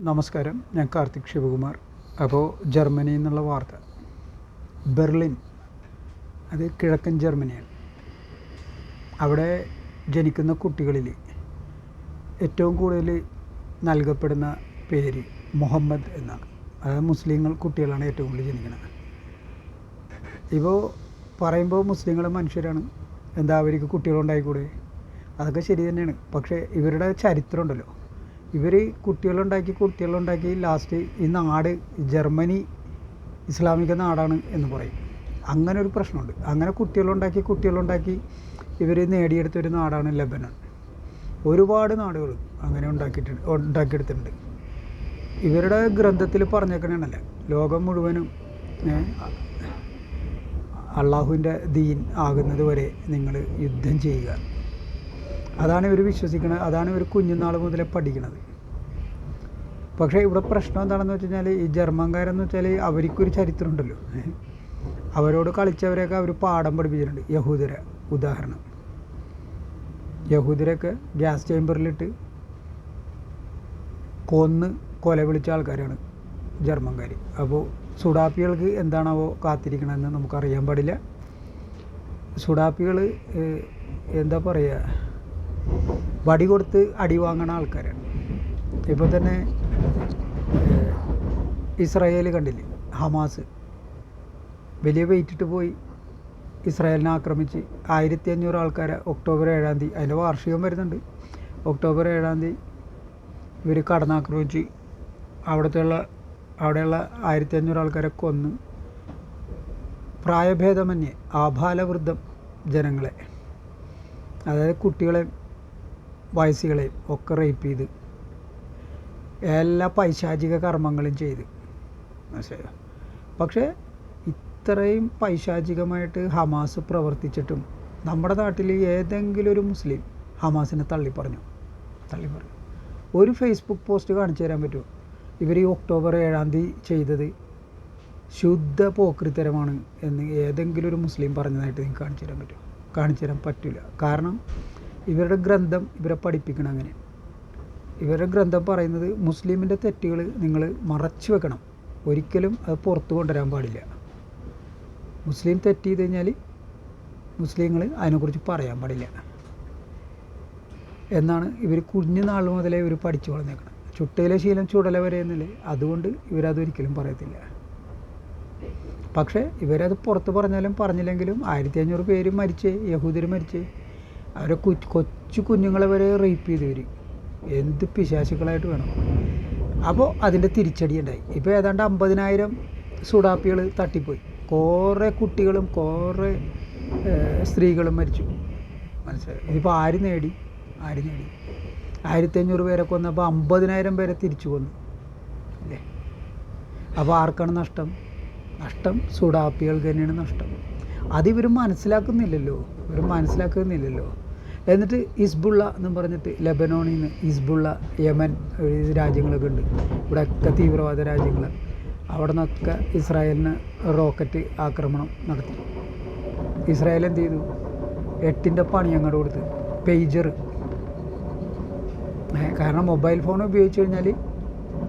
നമസ്കാരം. ഞാൻ കാർത്തിക് ശിവകുമാർ. അപ്പോൾ ജർമ്മനി എന്നുള്ള വാർത്ത. ബെർലിൻ. അത് കിഴക്കൻ ജർമ്മനിയാണ്. അവിടെ ജനിക്കുന്ന കുട്ടികളിൽ ഏറ്റവും കൂടുതൽ നൽകപ്പെടുന്ന പേര് മുഹമ്മദ് എന്നാണ്. അതായത് മുസ്ലിങ്ങൾ കുട്ടികളാണ് ഏറ്റവും കൂടുതൽ ജനിക്കുന്നത്. ഇപ്പോൾ പറയുമ്പോൾ മുസ്ലിങ്ങൾ മനുഷ്യരാണ്. എന്താ അവർക്ക് കുട്ടികളുണ്ടായിക്കൂടെ? അതൊക്കെ ശരി തന്നെയാണ്. പക്ഷേ ഇവരുടെ ചരിത്രം ഉണ്ടല്ലോ. ഇവർ കുട്ടികളുണ്ടാക്കി കുട്ടികളുണ്ടാക്കി ലാസ്റ്റ് ഈ നാട് ജർമ്മനി ഇസ്ലാമിക നാടാണ് എന്ന് പറയും. അങ്ങനെ ഒരു പ്രശ്നമുണ്ട്. അങ്ങനെ കുട്ടികളുണ്ടാക്കി കുട്ടികളുണ്ടാക്കി ഇവർ നേടിയെടുത്ത ഒരു നാടാണ് ലബനൻ. ഒരുപാട് നാടുകൾ അങ്ങനെ ഉണ്ടാക്കിയിട്ടുണ്ട് ഉണ്ടാക്കിയെടുത്തിട്ടുണ്ട്. ഇവരുടെ ഗ്രന്ഥത്തിൽ പറഞ്ഞേക്കണല്ല ലോകം മുഴുവനും അള്ളാഹുവിന്റെ ദീൻ ആകുന്നത് വരെ നിങ്ങൾ യുദ്ധം ചെയ്യുക. അതാണ് ഇവർ വിശ്വസിക്കുന്നത് അതാണ് ഇവർ കുഞ്ഞുനാൾ മുതലേ പഠിക്കുന്നത് പക്ഷേ ഇവിടെ പ്രശ്നം എന്താണെന്ന് വെച്ച് കഴിഞ്ഞാൽ ഈ ജർമ്മൻകാരെന്ന് വെച്ചാൽ അവർക്കൊരു ചരിത്രമുണ്ടല്ലോ. അവരോട് കളിച്ചവരെയൊക്കെ അവർ പാഠം പഠിപ്പിച്ചിട്ടുണ്ട്. യഹൂദരെ ഉദാഹരണം. യഹൂദരൊക്കെ ഗ്യാസ് ചേമ്പറിലിട്ട് കൊന്ന് കൊല വിളിച്ച ആൾക്കാരാണ് ജർമ്മൻകാർ അപ്പോൾ സുഡാപ്പികൾക്ക് എന്താണാവോ കാത്തിരിക്കണമെന്ന് നമുക്കറിയാൻ പാടില്ല. സുഡാപ്പികൾ എന്താ പറയുക വടി കൊടുത്ത് അടി വാങ്ങണ ആൾക്കാരാണ്. ഇപ്പോൾ തന്നെ ഇസ്രായേൽ കണ്ടില്ലേ ഹമാസ്. വലിയ വെയിറ്റ് ഇട്ട് പോയി ഇസ്രായേലിനെ ആക്രമിച്ച്. ആയിരത്തി അഞ്ഞൂറ് ആൾക്കാരെ ഒക്ടോബർ ഏഴാം തീയതി അതിന്റെ വാർഷികം വരുന്നുണ്ട്. ഒക്ടോബർ ഏഴാം തീയതി ഇവർ കടന്നാക്രമിച്ച് അവിടുത്തെയുള്ള അവിടെയുള്ള ആയിരത്തി അഞ്ഞൂറ് ആൾക്കാരെ കൊന്ന്. പ്രായഭേദമന്യേ ആഭാലവൃദ്ധം ജനങ്ങളെ. അതായത് കുട്ടികളെയും വയസ്സുകളെയും ഒക്കെ റേപ്പ് ചെയ്ത്. എല്ലാ പൈശാചിക കർമ്മങ്ങളും ചെയ്ത്. മനസ്സിലായോ? പക്ഷേ ഇത്രയും പൈശാചികമായിട്ട് ഹമാസ് പ്രവർത്തിച്ചിട്ടും നമ്മുടെ നാട്ടിൽ ഏതെങ്കിലും ഒരു മുസ്ലിം ഹമാസിനെ തള്ളി പറഞ്ഞു തള്ളി പറഞ്ഞു ഒരു ഫേസ്ബുക്ക് പോസ്റ്റ് കാണിച്ചു തരാൻ പറ്റുമോ? ഇവർ ഈ ഒക്ടോബർ ഏഴാം തീയതി ചെയ്തത് ശുദ്ധ പോക്രിത്തരമാണ് എന്ന് ഏതെങ്കിലും ഒരു മുസ്ലിം പറഞ്ഞതായിട്ട് നിങ്ങൾക്ക് കാണിച്ചു തരാൻ പറ്റുമോ? കാണിച്ചു തരാൻ പറ്റില്ല കാരണം ഇവരുടെ ഗ്രന്ഥം ഇവരെ പഠിപ്പിക്കണം അങ്ങനെ. ഇവരുടെ ഗ്രന്ഥം പറയുന്നത് മുസ്ലിമിന്റെ തെറ്റുകൾ നിങ്ങൾ മറച്ചു വെക്കണം. ഒരിക്കലും അത് പുറത്തു കൊണ്ടുവരാൻ പാടില്ല. മുസ്ലിം തെറ്റ് ചെയ്ത് കഴിഞ്ഞാൽ മുസ്ലിങ്ങൾ അതിനെക്കുറിച്ച് പറയാൻ പാടില്ല. എന്നാണ് ഇവർ കുഞ്ഞു നാൾ മുതലേ ഇവർ പഠിച്ചു വളർന്നേക്കണം ചുട്ടയിലെ ശീലം ചുടല വരെ എന്നില്ലേ? അതുകൊണ്ട് ഇവരതൊരിക്കലും പറയത്തില്ല. പക്ഷേ ഇവരത് പുറത്ത് പറഞ്ഞാലും പറഞ്ഞില്ലെങ്കിലും ആയിരത്തി അഞ്ഞൂറ് പേര് മരിച്ച് യഹൂദർ മരിച്ചേ അവരെ കൊച്ചു കുഞ്ഞുങ്ങളെ വരെ റേപ്പ് ചെയ്ത് വരും എന്ത് പിശാശുക്കളായിട്ട് വേണം. അപ്പോൾ അതിന്റെ തിരിച്ചടി ഉണ്ടായി. ഇപ്പോൾ ഏതാണ്ട് അമ്പതിനായിരം സുഡാപ്പികൾ തട്ടിപ്പോയി. കുറേ കുട്ടികളും കുറേ സ്ത്രീകളും മരിച്ചു. മനസ്സിലായി? ഇതിപ്പോൾ ആര് നേടി? ആര് നേടി? ആയിരത്തി അഞ്ഞൂറ് പേരെ കൊന്നപ്പോൾ അമ്പതിനായിരം പേരെ തിരിച്ചു കൊന്നു. അല്ലേ? അപ്പോൾ ആർക്കാണ് നഷ്ടം? നഷ്ടം സുഡാപ്പികൾക്ക് തന്നെയാണ് നഷ്ടം. അതിവർ മനസ്സിലാക്കുന്നില്ലല്ലോ. ഇവർ മനസ്സിലാക്കുന്നില്ലല്ലോ. എന്നിട്ട് ഇസ്ബുള്ള എന്ന് പറഞ്ഞിട്ട് ലെബനോണിൽ നിന്ന് ഇസ്ബുള്ള യമൻ രാജ്യങ്ങളൊക്കെ ഉണ്ട്. ഇവിടെയൊക്കെ തീവ്രവാദ രാജ്യങ്ങൾ അവിടെ നിന്നൊക്കെ ഇസ്രായേലിന് റോക്കറ്റ് ആക്രമണം നടത്തി. ഇസ്രായേൽ എന്ത് ചെയ്തു? എട്ടിന്റെ പണി അങ്ങോട്ട് കൊടുത്ത്. പേജർ കാരണം മൊബൈൽ ഫോൺ ഉപയോഗിച്ച് കഴിഞ്ഞാൽ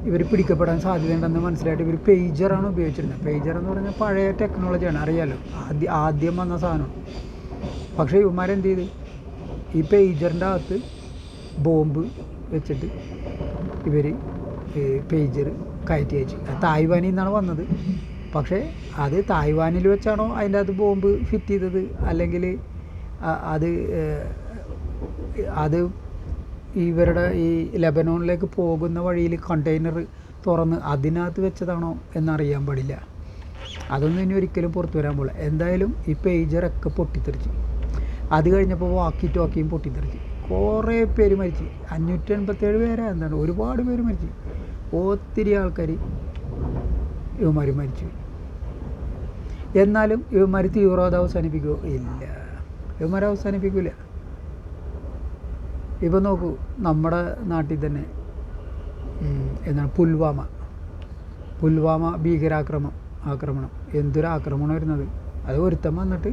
ഇവർ പിടിക്കപ്പെടാൻ സാധ്യതയുണ്ടെന്ന് മനസ്സിലായിട്ട് ഇവർ പേജറാണ് ഉപയോഗിച്ചിരുന്നത് പേജർ എന്ന് പറഞ്ഞാൽ പഴയ ടെക്നോളജിയാണ് അറിയാലോ? ആദ്യം ആദ്യം വന്ന സാധനം. പക്ഷേ ഇവന്മാരെന്ത് ചെയ്ത്? ഈ പേജറിന്റെ അകത്ത് ബോംബ് വെച്ചിട്ട് ഇവർ പേജർ കയറ്റി അയച്ചു തായ്വാനിൽ നിന്നാണ് വന്നത്. പക്ഷേ അത് തായ്വാനിൽ വെച്ചാണോ അതിന്റെ അകത്ത് ബോംബ് ഫിറ്റ് ചെയ്തത്? അല്ലെങ്കിൽ അത് അത് ഇവരുടെ ഈ ലെബനോണിലേക്ക് പോകുന്ന വഴിയിൽ കണ്ടെയ്നർ തുറന്ന് അതിനകത്ത് വെച്ചതാണോ എന്നറിയാൻ പാടില്ല. അതൊന്നും ഇനി ഒരിക്കലും പുറത്തു വരാൻ പോകില്ല എന്തായാലും ഈ പേജറൊക്കെ പൊട്ടിത്തെറിച്ചു. അത് കഴിഞ്ഞപ്പോൾ വാക്കി ടോക്കിയും പൊട്ടിത്തെറിച്ചു. കുറേ പേര് മരിച്ചു. അഞ്ഞൂറ്റി എൺപത്തേഴ് പേരെ എന്താണ് ഒരുപാട് പേര് മരിച്ചു. ഒത്തിരി ആൾക്കാർ ഇവന്മാർ മരിച്ചു. എന്നാലും ഇവന്മാർ തീവ്രവാദം അവസാനിപ്പിക്കുമോ ഇല്ല. ഇവന്മാർ അവസാനിപ്പിക്കില്ല ഇപ്പം നോക്കൂ നമ്മുടെ നാട്ടിൽ തന്നെ എന്താണ് പുൽവാമ. പുൽവാമ ഭീകരാക്രമം ആക്രമണം. എന്തൊരു ആക്രമണം വരുന്നത്? അത് ഒരുത്തം വന്നിട്ട്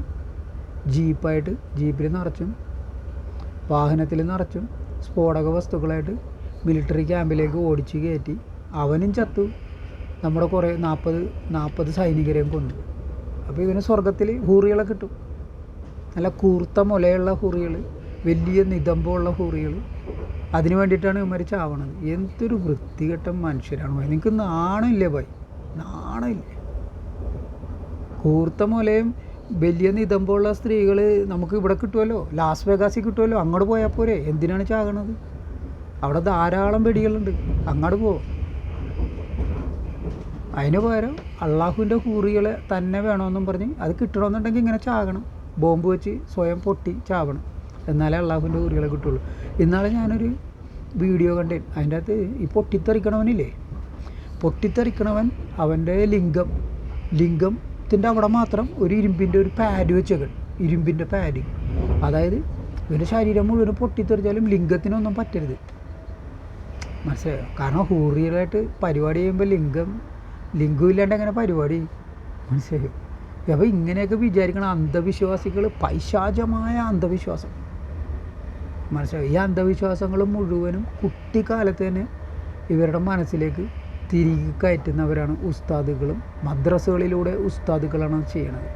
ജീപ്പായിട്ട് ജീപ്പിൽ നിറച്ചും വാഹനത്തിൽ നിറച്ചും സ്ഫോടക വസ്തുക്കളായിട്ട് മിലിറ്ററി ക്യാമ്പിലേക്ക് ഓടിച്ച് കയറ്റി അവനും ചത്തു. നമ്മുടെ കുറേ നാൽപ്പത് നാൽപ്പത് സൈനികരെയും കൊന്നു. അപ്പോൾ ഇവന് സ്വർഗത്തിൽ ഹൂറികളെ കിട്ടും. നല്ല കൂർത്ത മുലയുള്ള ഹൂറികൾ വലിയ നിതമ്പമുള്ള ഹൂറികൾ അതിന് വേണ്ടിയിട്ടാണ് ഇവന്മാർ ചാവണത്. എന്തൊരു വൃത്തികെട്ട മനുഷ്യരാണ് ഭായി നിങ്ങൾക്ക് നാണമില്ലേ ഭായി നാണമില്ലേ? കൂർത്ത മുലയും വലിയ നിതമ്പമുള്ള സ്ത്രീകൾ നമുക്ക് ഇവിടെ കിട്ടുമല്ലോ ലാസ് വേഗാസിൽ കിട്ടുമല്ലോ അങ്ങോട്ട് പോയാൽ പോരെ? എന്തിനാണ് ചാകണത്? അവിടെ ധാരാളം വെടികളുണ്ട്. അങ്ങോട്ട് പോ. അതിന് പകരം അള്ളാഹുവിന്റെ ഹൂറികളെ തന്നെ വേണമെന്നും പറഞ്ഞ് അത് കിട്ടണമെന്നുണ്ടെങ്കിൽ ഇങ്ങനെ ചാകണം. ബോംബ് വെച്ച് സ്വയം പൊട്ടി ചാവണം. എന്നാലേ അള്ളാഹുവിന്റെ കുറികളെ കിട്ടുള്ളൂ. ഇന്നാളെ ഞാനൊരു വീഡിയോ കണ്ടേ അതിന്റെ അകത്ത് ഈ പൊട്ടിത്തെറിക്കണവനില്ലേ? പൊട്ടിത്തെറിക്കണവൻ അവന്റെ ലിംഗം ലിംഗത്തിന്റെ അവിടെ മാത്രം ഒരു ഇരുമ്പിന്റെ ഒരു പാഡ് വെച്ചേക്കണം. ഇരുമ്പിന്റെ പാഡ് അതായത് ഇവന്റെ ശരീരം മുഴുവൻ പൊട്ടിത്തെറിച്ചാലും ലിംഗത്തിനൊന്നും പറ്റരുത്. മനസ്സിലായോ? കാരണം ഹൂറിയലായിട്ട് പരിപാടി ചെയ്യുമ്പോൾ ലിംഗം ലിംഗം ഇല്ലാണ്ട് എങ്ങനെ പരിപാടി? മനസ്സിലായോ? അപ്പോൾ ഇങ്ങനെയൊക്കെ വിചാരിക്കണം അന്ധവിശ്വാസികൾ പൈശാചമായ അന്ധവിശ്വാസം. മനസ്സിലായോ? ഈ അന്ധവിശ്വാസങ്ങൾ മുഴുവനും കുട്ടിക്കാലത്ത് തന്നെ ഇവരുടെ മനസ്സിലേക്ക് തിരികെ കയറ്റുന്നവരാണ് ഉസ്താദുകളും മദ്രസകളിലൂടെ ഉസ്താദുകളാണ് അത് ചെയ്യണത്.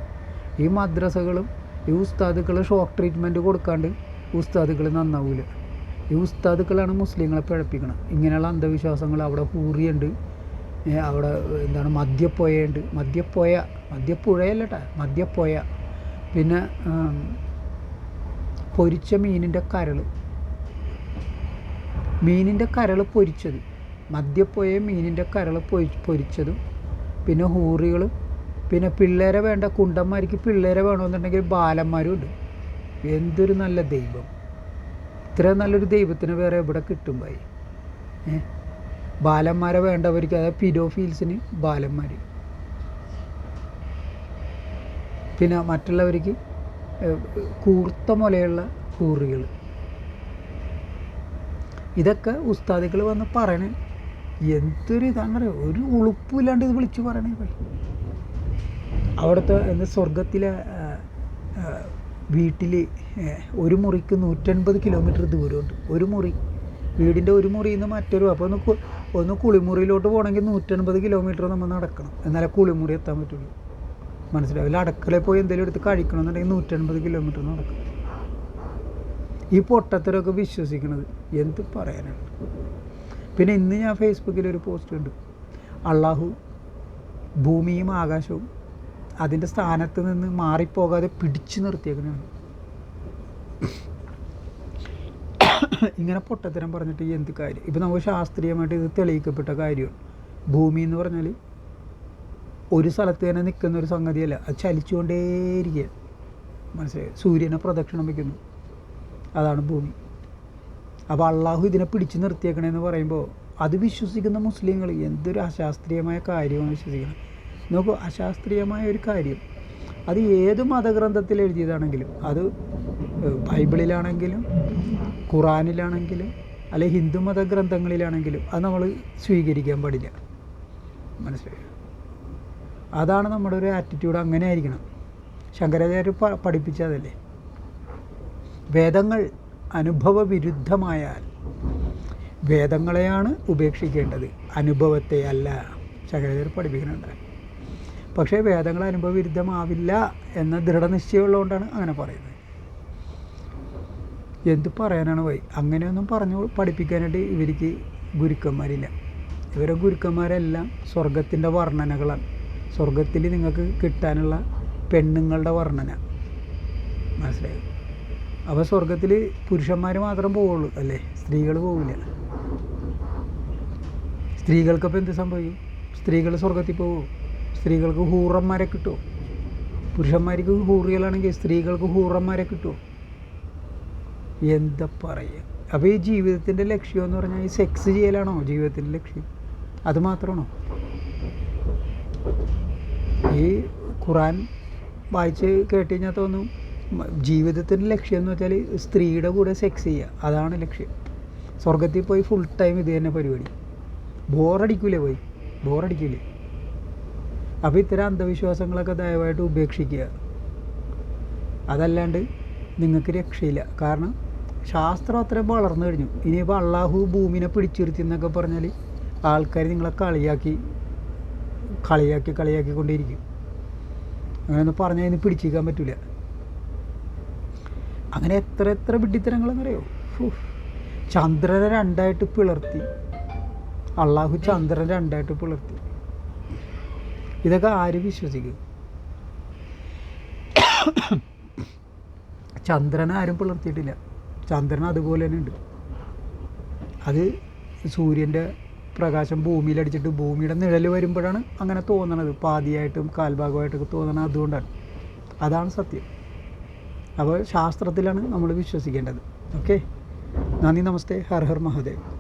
ഈ മദ്രസകളും ഈ ഉസ്താദുകൾ ഷോക്ക് ട്രീറ്റ്മെന്റ് കൊടുക്കാണ്ട് ഉസ്താദുകൾ നന്നാവില്ല ഈ ഉസ്താദുക്കളാണ് മുസ്ലിങ്ങളെ പിഴപ്പിക്കണം ഇങ്ങനെയുള്ള അന്ധവിശ്വാസങ്ങൾ അവിടെ ഹൂറിയുണ്ട്. അവിടെ എന്താണ് മദ്യപ്പുഴയുണ്ട് മദ്യപ്പുഴ മദ്യപ്പുഴയല്ല കേട്ടോ മദ്യപ്പുഴ പിന്നെ പൊരിച്ച മീനിന്റെ കരൾ. മീനിന്റെ കരൾ പൊരിച്ചത്. മദ്യപ്പോയ മീനിന്റെ കരൾ പൊരി പൊരിച്ചതും. പിന്നെ ഹൂറികൾ പിന്നെ പിള്ളേരെ വേണ്ട കുണ്ടന്മാർക്ക് പിള്ളേരെ വേണമെന്നുണ്ടെങ്കിൽ ബാലന്മാരും ഉണ്ട് എന്തൊരു നല്ല ദൈവം. ഇത്ര നല്ലൊരു ദൈവത്തിന് വേറെ എവിടെ കിട്ടും ഭായി? ബാലന്മാരെ വേണ്ടവർക്ക് അതായത് പിഡോഫീൽസിന് ബാലന്മാർ പിന്നെ മറ്റുള്ളവർക്ക് കൂർത്ത മുലയുള്ള കൂറുകൾ. ഇതൊക്കെ ഉസ്താദികൾ വന്ന് പറയണേ എന്തൊരു ഇതാണെന്നറിയോ? ഒരു ഉളുപ്പില്ലാണ്ട് ഇത് വിളിച്ചു പറയണേ അവിടുത്തെ എന്താ സ്വർഗത്തിലെ വീട്ടിൽ ഒരു മുറിക്ക് നൂറ്റൻപത് കിലോമീറ്റർ ദൂരമുണ്ട്. ഒരു മുറി. വീടിന്റെ ഒരു മുറിയിൽ നിന്ന് മറ്റൊരു അപ്പോൾ ഒന്ന് ഒന്ന് കുളിമുറിയിലോട്ട് പോകണമെങ്കിൽ നൂറ്റൻപത് കിലോമീറ്റർ നമ്മൾ നടക്കണം. എന്നാലേ കുളിമുറി എത്താൻ പറ്റുള്ളൂ. മനസ്സിലാവില്ല അടുക്കളയിൽ പോയി എന്തെങ്കിലും എടുത്ത് കഴിക്കണമെന്നുണ്ടെങ്കിൽ നൂറ്റൻപത് കിലോമീറ്റർ നടക്കും. ഈ പൊട്ടത്തരമൊക്കെ വിശ്വസിക്കണത് എന്ത് പറയാനാണ്? പിന്നെ ഇന്ന് ഞാൻ ഫേസ്ബുക്കിൽ ഒരു പോസ്റ്റ് ഉണ്ട് അള്ളാഹു ഭൂമിയും ആകാശവും അതിന്റെ സ്ഥാനത്ത് നിന്ന് മാറിപ്പോകാതെ പിടിച്ചു നിർത്തിയേക്കുന്നതാണ് ഇങ്ങനെ പൊട്ടത്തരം പറഞ്ഞിട്ട് എന്ത് കാര്യം? ഇപ്പം നമുക്ക് ശാസ്ത്രീയമായിട്ട് ഇത് തെളിയിക്കപ്പെട്ട കാര്യമാണ്. ഭൂമി എന്ന് പറഞ്ഞാൽ ഒരു സ്ഥലത്ത് തന്നെ നിൽക്കുന്ന ഒരു സംഗതിയല്ല. അത് ചലിച്ചുകൊണ്ടേയിരിക്കുക. മനസ്സിലായി? സൂര്യനെ പ്രദക്ഷിണം വയ്ക്കുന്നു അതാണ് ഭൂമി. അപ്പോൾ അള്ളാഹു ഇതിനെ പിടിച്ചു നിർത്തിയേക്കണേന്ന് പറയുമ്പോൾ അത് വിശ്വസിക്കുന്ന മുസ്ലിങ്ങൾ എന്തൊരു അശാസ്ത്രീയമായ കാര്യമാണ് വിശ്വസിക്കുന്നത്. നോക്കൂ അശാസ്ത്രീയമായ ഒരു കാര്യം. അത് ഏത് മതഗ്രന്ഥത്തിൽ എഴുതിയതാണെങ്കിലും അത് ബൈബിളിലാണെങ്കിലും ഖുറാനിലാണെങ്കിലും അല്ലെ ഹിന്ദു മതഗ്രന്ഥങ്ങളിലാണെങ്കിലും അത് നമ്മൾ സ്വീകരിക്കാൻ പാടില്ല. മനസ്സിലായോ? അതാണ് നമ്മുടെ ഒരു ആറ്റിറ്റ്യൂഡ് അങ്ങനെ ആയിരിക്കണം. ശങ്കരാചാര്യ പഠിപ്പിച്ചതല്ലേ വേദങ്ങൾ അനുഭവ വിരുദ്ധമായാൽ വേദങ്ങളെയാണ് ഉപേക്ഷിക്കേണ്ടത്. അനുഭവത്തെ അല്ല. ശങ്കരാചാര്യ പഠിപ്പിക്കുന്നുണ്ട്. പക്ഷേ വേദങ്ങൾ അനുഭവ വിരുദ്ധമാവില്ല എന്ന ദൃഢനിശ്ചയമുള്ളതുകൊണ്ടാണ് അങ്ങനെ പറയുന്നത്. എന്ത് പറയാനാണ് വൈ അങ്ങനെയൊന്നും പറഞ്ഞു പഠിപ്പിക്കാനായിട്ട് ഇവർക്ക് ഗുരുക്കന്മാരില്ല. ഇവരെ ഗുരുക്കന്മാരെല്ലാം സ്വർഗത്തിന്റെ വർണനകളാണ്. സ്വർഗത്തിൽ നിങ്ങൾക്ക് കിട്ടാനുള്ള പെണ്ണുങ്ങളുടെ വർണന. മനസ്സിലായി? അപ്പോൾ സ്വർഗത്തിൽ പുരുഷന്മാർ മാത്രം പോവുള്ളൂ അല്ലേ? സ്ത്രീകൾ പോവില്ല. സ്ത്രീകൾക്കപ്പോൾ എന്ത് സംഭവിക്കും? സ്ത്രീകൾ സ്വർഗത്തിൽ പോകുമോ സ്ത്രീകൾക്ക് ഹൂറന്മാരെ കിട്ടുമോ പുരുഷന്മാർക്ക് ഹൂറികളാണെങ്കിൽ സ്ത്രീകൾക്ക് ഹൂറന്മാരെ കിട്ടുമോ എന്താ പറയുക? അപ്പോൾ ഈ ജീവിതത്തിന്റെ ലക്ഷ്യം എന്ന് പറഞ്ഞാൽ ഈ സെക്സ് ചെയ്യലാണോ? ജീവിതത്തിന്റെ ലക്ഷ്യം. അത് മാത്രമാണോ? ഈ ഖുറാൻ വായിച്ച് കേട്ട് കഴിഞ്ഞാൽ തോന്നും ജീവിതത്തിന്റെ ലക്ഷ്യം എന്ന് വെച്ചാൽ സ്ത്രീയുടെ കൂടെ സെക്സ് ചെയ്യുക അതാണ് ലക്ഷ്യം. സ്വർഗത്തിൽ പോയി ഫുൾ ടൈം ഇത് തന്നെ പരിപാടി. ബോറടിക്കൂലേ പോയി. ബോറടിക്കൂലേ. അപ്പോൾ ഇത്തരം അന്ധവിശ്വാസങ്ങളൊക്കെ ദയവായിട്ട് ഉപേക്ഷിക്കുക. അതല്ലാണ്ട് നിങ്ങൾക്ക് രക്ഷയില്ല. കാരണം ശാസ്ത്രം അത്രയും വളർന്നു കഴിഞ്ഞു. ഇനിയിപ്പോൾ അള്ളാഹു ഭൂമിനെ പിടിച്ചിരുത്തി എന്നൊക്കെ പറഞ്ഞാൽ ആൾക്കാർ നിങ്ങളെ കളിയാക്കി കളിയാക്കി കളിയാക്കി കൊണ്ടിരിക്കും അങ്ങനെയൊന്നും പറഞ്ഞാൽ ഇനി പിടിച്ചിരിക്കാൻ പറ്റില്ല അങ്ങനെ എത്ര എത്ര വിഡ്ഢിത്തരങ്ങളെന്നറിയോ. ചന്ദ്രനെ രണ്ടായിട്ട് പിളർത്തി. അള്ളാഹു ചന്ദ്രനെ രണ്ടായിട്ട് പിളർത്തി. ഇതൊക്കെ ആര് വിശ്വസിക്കും? ചന്ദ്രനെ ആരും പിളർത്തിയിട്ടില്ല. ചന്ദ്രൻ അതുപോലെ തന്നെ ഉണ്ട്. അത് സൂര്യന്റെ പ്രകാശം ഭൂമിയിലടിച്ചിട്ട് ഭൂമിയുടെ നിഴൽ വരുമ്പോഴാണ് അങ്ങനെ തോന്നണത്. പാതിയായിട്ടും കാൽഭാഗമായിട്ടൊക്കെ തോന്നണത് അതുകൊണ്ടാണ്. അതാണ് സത്യം. അപ്പോൾ ശാസ്ത്രത്തിലാണ് നമ്മൾ വിശ്വസിക്കേണ്ടത്. ഓക്കെ? നന്ദി നമസ്തേ. ഹർ ഹർ മഹാദേവ്.